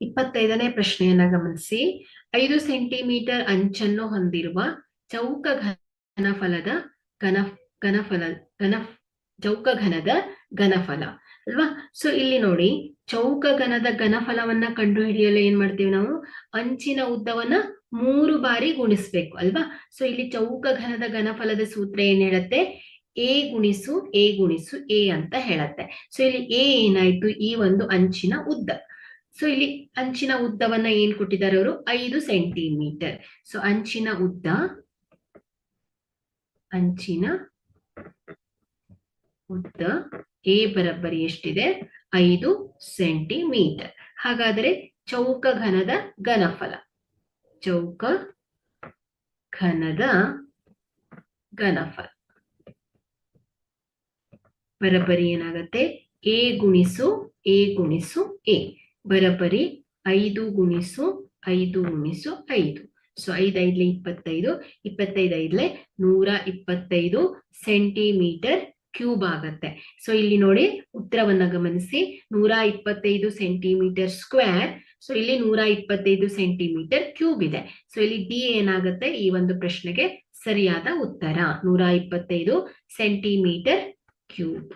ಇಪ್ಪತ್ತೈದನೇ ಪ್ರಶ್ನೆಯನ್ನ ಗಮನಿಸಿ. ಐದು ಸೆಂಟಿಮೀಟರ್ ಅಂಚನ್ನು ಹೊಂದಿರುವ ಚೌಕ ಘನಫಲದ ಘನ, ಘನಫಲ, ಘನ, ಚೌಕ ಘನದ ಘನಫಲ ಅಲ್ವಾ? ಸೊ ಇಲ್ಲಿ ನೋಡಿ, ಚೌಕ ಘನದ ಘನಫಲವನ್ನ ಕಂಡುಹಿಡಿಯಲು ಏನ್ ಮಾಡ್ತೀವಿ ನಾವು? ಅಂಚಿನ ಉದ್ದವನ್ನ ಮೂರು ಬಾರಿ ಗುಣಿಸ್ಬೇಕು ಅಲ್ವಾ? ಸೊ ಇಲ್ಲಿ ಚೌಕ ಘನದ ಘನಫಲದ ಸೂತ್ರ ಏನ್ ಹೇಳುತ್ತೆ? ಎ ಗುಣಿಸು ಎ ಗುಣಿಸು, ಎ ಅಂತ ಹೇಳತ್ತೆ. ಸೊ ಇಲ್ಲಿ ಎ ಏನಾಯ್ತು? ಈ ಒಂದು ಅಂಚಿನ ಉದ್ದ. ಸೊ ಇಲ್ಲಿ ಅಂಚಿನ ಉದ್ದವನ್ನ ಏನ್ ಕೊಟ್ಟಿದ್ದಾರೆ ಅವರು? ಐದು ಸೆಂಟಿಮೀಟರ್. ಸೊ ಅಂಚಿನ ಉದ್ದ ಅಂಚಿನ ಉದ್ದ ಎ ಬರಬ್ಬರಿ ಎಷ್ಟಿದೆ? ಐದು ಸೆಂಟಿಮೀಟರ್. ಹಾಗಾದರೆ ಚೌಕ ಘನದ ಘನಫಲ. ಚೌಕ ಘನದ ಘನಫಲ. ಬರಬ್ಬರಿ ಏನಾಗತ್ತೆ? ಎ ಗುಣಿಸು ಎ ಗುಣಿಸು ಎ ಬರಬ್ಬರಿ ಐದು ಗುಣಿಸು ಐದು ಗುಣಿಸು ಐದು. ಸೊ ಐದೈದ್ಲೆ ಇಪ್ಪತ್ತೈದು ಇಪ್ಪತ್ತೈದು ಐದ್ಲೆ ನೂರ ಇಪ್ಪತ್ತೈದು ಸೆಂಟಿಮೀಟರ್ ಕ್ಯೂಬ್ ಆಗತ್ತೆ. ಸೊ ಇಲ್ಲಿ ನೋಡಿ ಉತ್ತರವನ್ನ ಗಮನಿಸಿ. ನೂರ ಇಪ್ಪತ್ತೈದು ಸೆಂಟಿಮೀಟರ್ ಸ್ಕ್ವೇರ್ ಸೊ ಇಲ್ಲಿ ನೂರ ಇಪ್ಪತ್ತೈದು ಸೆಂಟಿಮೀಟರ್ ಕ್ಯೂಬ್ ಇದೆ. ಸೊ ಇಲ್ಲಿ ಡಿ ಏನಾಗುತ್ತೆ? ಈ ಒಂದು ಪ್ರಶ್ನೆಗೆ ಸರಿಯಾದ ಉತ್ತರ. ನೂರ ಇಪ್ಪತ್ತೈದು ಸೆಂಟಿಮೀಟರ್ ಕ್ಯೂಬ್